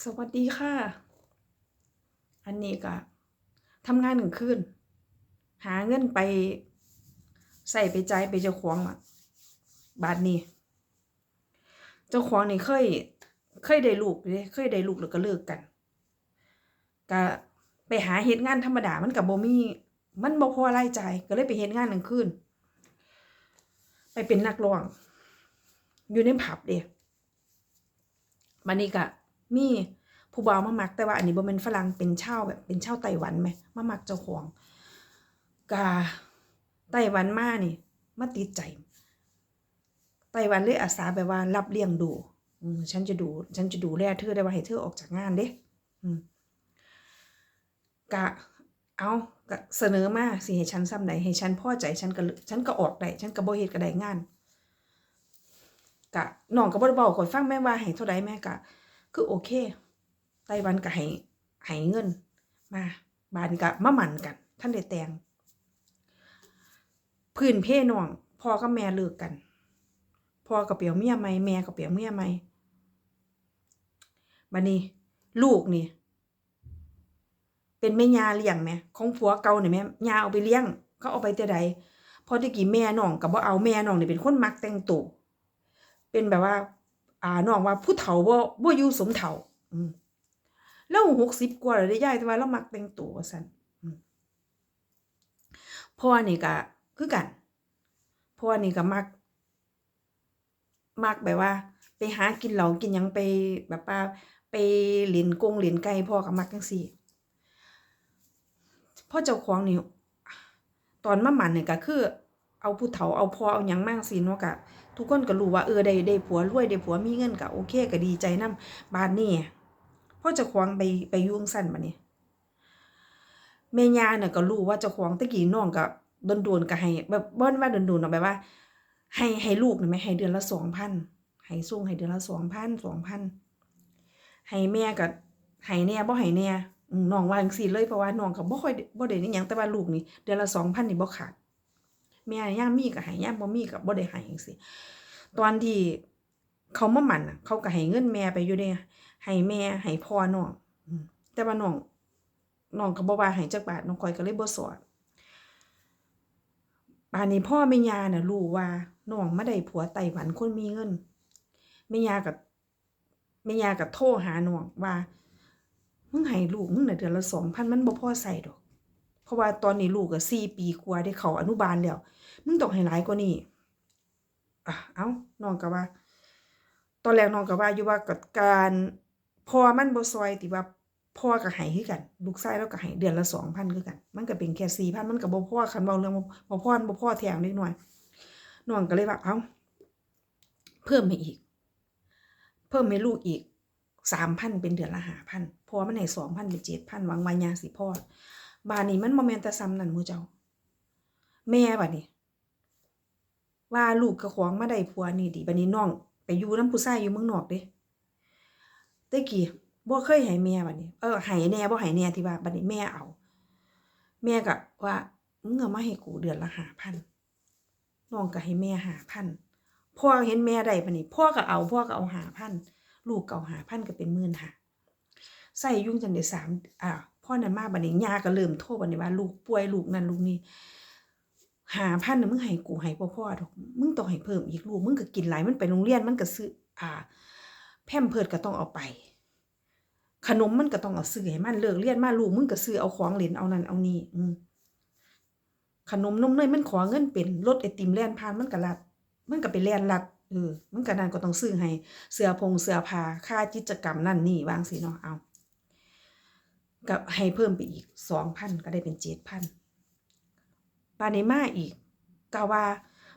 สวัสดีค่ะ อันนี้ก็ทำงานหนึ่งคืน หาเงินไป ใส่ไปใจไปเจ้าของอะบาทนี้ เจ้าของนี่เคย เคยได้ลูกเลยเคยได้ลูกแล้วก็เลิกกันก็ไปหาเฮ็ดงานธรรมดามันกับโบมี่มันบ่พอรายจ่ายก็เลยไปเฮ็ดงานหนึ่งคืน ไปเป็นนักร้อง อยู่ในผับเด้บันนี้ก็ มีผู้บ่าวมามักแต่ว่าอันนี้บ่แม่นฝรั่งเป็นชาวแบบเป็นชาวไต้หวันไหมมามักเจ้าของกาไต้หวันมานี่มาติดใจไต้หวันเลยอาสาแบบว่ารับเลี้ยงดูอืฉันจะดู ฉันจะดูแลเธอได้ว่าให้เธอออกจากงานเด้กะเอากะเสนอมาสิให้ฉันซ้ำใดให้ฉันพ่อใจฉันก็ฉันก็ออกได้ฉันก็บ่เฮ็ดก็ได้งานกะน้องก็บ่ได้เว้าข่อยฟังแม่ว่าให้เท่าใดแม่กะ คือโอเค ไต้หวันก็ให้ให้เงิน มาบานก็มาหมันกัน ท่านได้แต่งพื้นเพ่น้องพ่อกับแม่เลิกกันพ่อก็เปียวเมียใหม่แม่ก็เปียวเมียใหม่บัดนี้ ลูกนี่ เป็นแม่ยาเลี้ยงแม่ของผัวเก่านี่แม่ยาเอาไปเลี้ยง เขาเอาไปแต่ใดพอที่กี่แม่น้องก็บ่เอาแม่น้องเนี่ยเป็นคนมักแต่งตัวเป็นแบบว่า อ่าน้องว่าผู้เฒ่าบ่บ่อยู่สมเฒ่า อืมแล้วหกสิบกว่าแล้วได้ยายแต่ว่าเรามักแต่งตัวว่าซั่นอืมพ่อนี่ก็คือกันพ่อนี่ก็มัก มักแบบว่า ไปหากินเหล้ากินหยังไปแบบว่าไปเล่นกงเล่นไก่พ่อก็มักจังซี่พ่อเจ้าของนี่ตอนมาหมันนี่ก็คือ เอาผู้เฒ่าเอาพอเอาหยังมาจั่งซี่เนาก็ทุกคนก็รู้ว่าเออได้ได้ผัวรวยได้ผัวมีเงินก็โอเคก็ดีใจนำบานนี้พ่อจ้าของไปไปยุ่งสั้นบัดนี้แม่ย่าน่ะก็รู้ว่าจ้าของตะกี้น้องก็โดนๆก็ให้แบบบ่ว่าโดนๆเนาแบบว่า ให้ให้ลูกนี่แม่ให้เดือนละ2,000ให้ส่งให้เดือนละ2,000 2,000ให้แม่ก็ให้แน่บ่ให้แน่น้องว่าจังซี่เลยเพราะว่าน้องก็บ่ค่อยบ่ได้อิหยังแต่ว่าลูกนี่เดือนละ2,000นี่บ่ขาด แม่ย่ามมีก็ให้ย่ามบ่มีก็บ่ได้ให้จังซี่ตอนที่เขามาหมั่นน่ะเขาก็ให้เงินแม่ไปอยู่เด้ให้แม่ให้พ่อน้องแต่ว่าน้องน้องก็บ่ว่าให้จักบาทน้องก้อยก็เลยบ่สอนบานนี้พ่อแม่ย่าน่ะรู้ว่าน้องมาได้ผัวไต้หวันคนมีเงินแม่ย่าก็แม่ย่าก็โทรหาน้องว่ามึงให้ลูกมึงน่ะเดือนละ2,000มันบ่พอใช้ดอก เพราะว่าตอนนี้ลูกก็4ปีกว่าได้เข้าอนุบาลแล้วมึงต้องให้หลายกว่านี้อะเอ้าน้องก็ว่า ตอนแรกน้องก็ว่าอยู่ว่ากับการพอมันบ่ซอยที่ว่าพ่อก็ให้คือกัน ลูกชายเราก็ให้เดือนละ2,000คือกัน มันก็เป็นแค่4,000มันก็บ่พ่อคันเว้าเรื่องบ่บ่พอบ่พ่อแท้งเล็กน้อยน้องก็เลยว่าเอ้า เพิ่มให้อีก เพิ่มให้ลูกอีก3,000เป็นเดือนละ5,000เพราะว่ามันให้2,000เป็น7,000หวังวายาสิพอ บาดนี้มันบ่แม่นแต่ซ้ำนั่นหมู่เจ้า แม่บัดนี้ ว่าลูกกับของมาได้ผัวนี่ดีบัดนี้น้องไปอยู่น้ำผู้ชายอยู่เมืองนอกเด้แต่กี้บ่เคยให้แม่บัดนี้ เออให้แน่บ่ให้แน่ที่ว่าบัดนี้แม่เอา แม่ก็ว่ามึงเอามาให้กูเดือนละ5,000น้องก็ให้แม่5,000พ่อเห็นแม่ได้บัดนี้พ่อก็เอาพ่อก็เอา5,000ลูกก็เอา5,000ก็เป็น15,000ใส่ยุ่งจังได้3อ่า พ่อนั้นมาบัดนี้ย่าก็เริ่มโทรบัดนี้ว่า ลูกป่วยลูกนั่นลูกนี่หาพันน่ะมึงให้กูให้บ่อพ่อดอกมึงต้องให้เพิ่มอีกลูกมึงก็กินหลายมันไปโรงเรียนมันก็ซื้ออ่า แพมเพิร์สก็ต้องเอาไป ขนมมันก็ต้องเอาซื้อให้มันเลิกเรียนมาลูกมึงก็ซื้อเอาของเล่นเอานั่นเอานี่อืขนมนมเนยมันขอเงินเป็นรถไอติมแล่นผ่านมันก็ลัด มันก็ไปแล่นลัดเออมันก็นั่นก็ต้องซื้อให้ เสื้อผงเสื้อผ้าค่ากิจกรรมนั่นนี่วางสิเนาะเอา ก็ให้เพิ่มไปอีก2,000ก็ได้เป็น7,000ปานนี้มาอีกกะว่า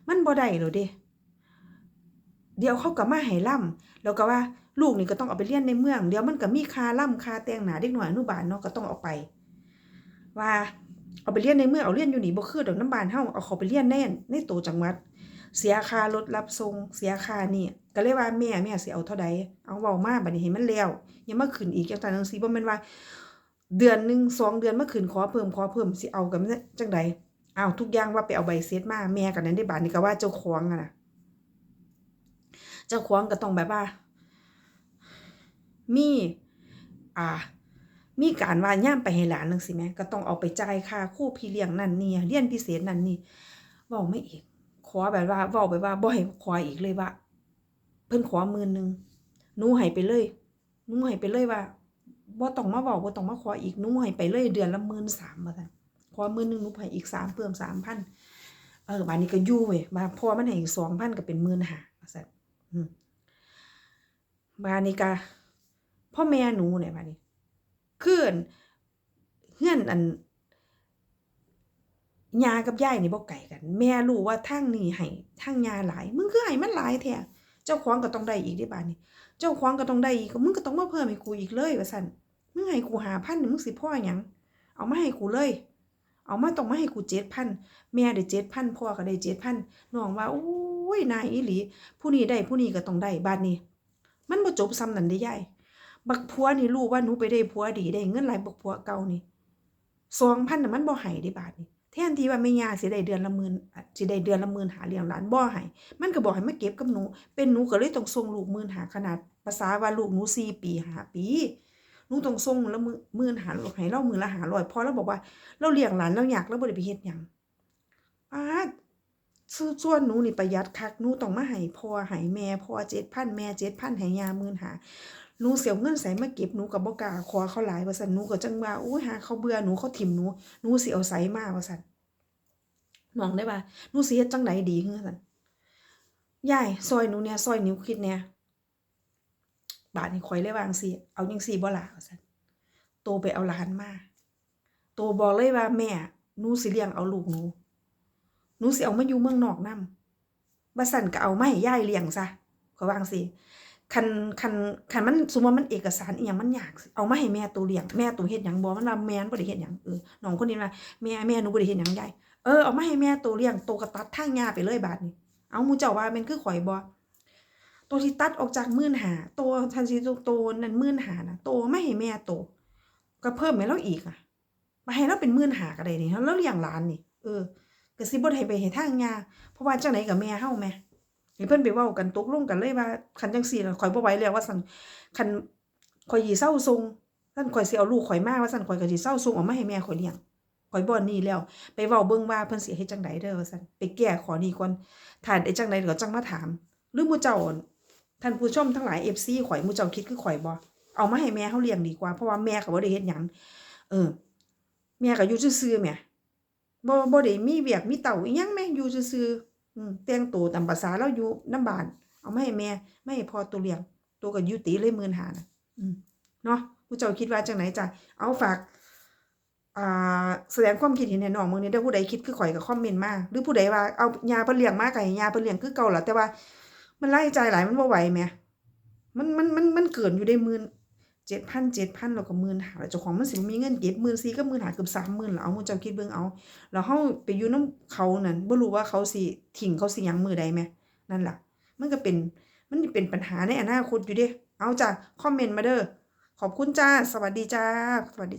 มันบ่ได้แล้วเด้เดี๋ยวเขาก็มาให้ล่ำแล้วก็ว่าลูกนี่ก็ต้องเอาไปเรียนในเมือง เดี๋ยวมันก็มีคาล่ำคาแต่งหนาเด็กหน้อยอนุบาลเนาะก็ต้องเอาไป ว่าเอาไปเรียนในเมืองเอาเรียนอยู่นี่บ่คือดอกน้ำบานเฮาเอาเขาไปเรียนแน่นในตัวจังหวัด เสียค่ารถรับส่งเสียค่านี่ก็เลยว่าแม่แม่สิเอาเท่าใดเอาเว้ามาบัดนี้ให้มันแล้วอย่ามาขึ้นอีกจังซั่นจังซี่บ่แม่นว่า เดือนหนึ่งสองเดือนเมาขึ้นขอเพิ่มขอเพิ่มสิเอากันจังใดเอาทุกอย่างว่าไปเอาใบเสร็จมาแม่กันนั้นได้บาทนี่ก็ว่าเจ้าของอะนะเจ้าของก็ต้องแบบว่า มี อ่า มีการว่าย่ามไปให้หลานจังซี่แหมก็ต้องเอาไปจ่ายค่าครูพี่เลี้ยงนั่นนี่เรียนพิเศษนั่นนี่ว้าไม่อีก ขอแบบว่าว้าไปว่าบ่ให้ขออีกเลยว่า เพิ่นขอหมื่นหนึงหนูให้ไปเลยหนูให้ไปเลยว่า บ่ต้องมาเว้าบ่ต้องมาขออีกหนูให้ไปเลยเดือนละ13,000ว่าซั่นขอหมื่นหนึงหนูให้อีก3เพิ่ม3,000เออบัดนี้ก็ยู่เว้ยบาพอมันให้อีก2,000ก็เป็น15,000ว่าซั่นบัดนี้ก็พ่อแม่หนูเนี่ยบัดนี้คืออั่นเฮือนอันยากับยายนี่บ่ไกลกัน แม่รู้ว่าทางนี้ให้ทางยาหลาย มึงคือให้มันหลายแท้เจ้าของก็ต้องได้อีกเด้บาดนี้ เจ้าของก็ต้องได้อีกมึงก็ต้องมาเพิ่มให้กูอีกเลยว่าซั่น มึงให้กู5,000นี่งมึงสิพ่อหยังเอามาให้กูเลย เอามาต้องมาให้กู7,000แม่ได้7,000พ่อก็ได้7,000น้องว่าโอ้ยนายอีหลี ผู้นี้ได้ผู้นี้ก็ต้องได้บ้าดนี้ มันบ่จบซ้ำนั่นเด้ยายบักผัวนี่รู้ว่าหนูไปได้ผัวดีได้เงินหลายบักผัวเก่านี่2,000น่ะมันบ่ให้เด้บาดนี้แทนที่ว่าแม่ยาสิได้เดือนละหมื่นอะสิได้เดือนละหมื่นหาเลี้ยงหลานบ่ให้มันก็บอกให้มาเก็บกับหนู เป็นหนูก็เลยต้องส่งลูกหมื่นหาขนาดภาษาว่าลูกหนู4ปี5ปี หนูต้องส่งและหมื่นหาให้เรามือละ500พอเราบอกว่า เราเลี้ยงหลานเราอยากเราบ่ได้ไปเฮ็ดหยังป๊าดส่วนหนูนี่ประหยัดคักหนูต้องมาให้พ่อให้แม่พ่อ7,000แม่7,000ให้ย่า15,000หนูเสียเงินใส่มาเก็บหนูก็บ่กาขอเขาหลายว่าซั่นหนูก็จังว่าโอ้ยหาเขาเบื่อหนูเขาถิ่มหนูหนูเสิเอาไสมาว่าซั่นน้องได้ว่าหนูเฮ็ดจังไดดีคือซั่นยายซอยหนูแหน่ยซอยนิ้วคิดแหน่ย บาดนี้ข่อยเลยวางซี้เอาจังซี่บ่ล่ะว่าซั่นโตไปเอาหลานมาโตบอกเลยว่าแม่หนูสิเลี้ยงเอาลูกหนูหนูสิเอามาอยู่เมืองนอกนำบ่ซั่นก็เอาไมาให้ยายเลี้ยงซะขอวางซี่คันคันคันมันสมมติมันเอกสารอีหยังมันยาก เอามาให้แม่ตัวเลี้ยงแม่ตัวเฮ็ดหยังบ่มันว่าแม่นบ่ได้เฮ็ดหยังเออน้องคนนี้ว่าแม่แม่หนูบ่ได้เฮ็ดหยังยายเออเอามาให้แม่ตัวเลี้ยงโตัวก็ตัดทางหญ้าไปเลยบาดนี้เอาหมู่เจ้าว่าม่นคือข่อยบ่ ตัวที่ตัดออกจาก15,000ตัวทันสิตัวนั้น15,000น่ะตัวมาให้แม่โตก็เพิ่มให้เราอีกอะมาให้เราเป็น15,000ก็ได้นี่เราเลี้ยงหลานนี่ เออก็สิบ่ได้ไปให้ทางหญ้าเพราะว่าจังไดก็แม่เฮาแหมให้เพิ่นไปเว้ากันตกลงกันเลยว่าคันจังซี่ข่อยบ่ไหวแล้วว่าซั่นคันข่อยสิเซาส่งซั่นข่อยสิเอาลูกข่อยมาว่าซั่นข่อยก็สิเซาส่งเอามาให้แม่ข่อยเลี้ยงข่อยบ่หนี้แล้ว ไปเว้าเบิ่งว่าเพิ่นสิเฮ็ดจังไดเด้อว่าซั่นไปแก้ขอนี้ก่อนถ้าได้จังไดก็จังมาถาม หรือหมู่เจ้า ท่านผู้ชมทั้งหลาย FC ข่อยมูเจ้าคิดคือข่อยบ่เอามาให้แม่เฮาเลี้ยงดีกว่า เพราะว่าแม่ก็บ่ได้เฮ็ดหยังเออ แม่ก็อยู่ซื่อๆแหมบ่บ่ได้มีเวียกมีเต้าอีหยังแหมอยู่ซื่อๆอืมแต่งตัวตามภาษาเราอยู่น้ำบ้านเอามาให้แม่ไม่ให้พอตัวเลี้ยง ตัวก็อยู่ตีเลยหมื่นหานะอืมเนาะผู้เจ้าคิดว่าจังไหนจ้ะเอาฝากอ่าแสดงความคิดเห็นให้น้องมึงนี่เด้ผู้ใดคิดคือข่อยก็คอมเมนต์มาหรือผู้ใดว่าเอายาเพิ่นเลี้ยงมาก็ให้ยาเพิ่นเลี้ยงคือเก่าล่ะแต่ว่า มันรายจ่ายหลายมันบ่าไหวแหมมันมันมันมันเกินอยู่ได้หมื่น7,000 7,000แล้วก็15,000แล้วเจ้าของมันสิมีเงินเก็บ14,000กับ15,000เกือบ30,000แล้วเอามูเจ้าคิดเบิ่งเอาแล้วเฮาไปอยู่นำเขานั่นบ่รู้ว่าเขาสิทิ้งเขาสิยังมือใดแหมนั่นแหละมันก็เป็นมันเป็นปัญหาในอนาคตอยู่เดะเอาจ้ะคอมเมนต์มาเด้อขอบคุณจ้า สวัสดีจ้าสวัสดี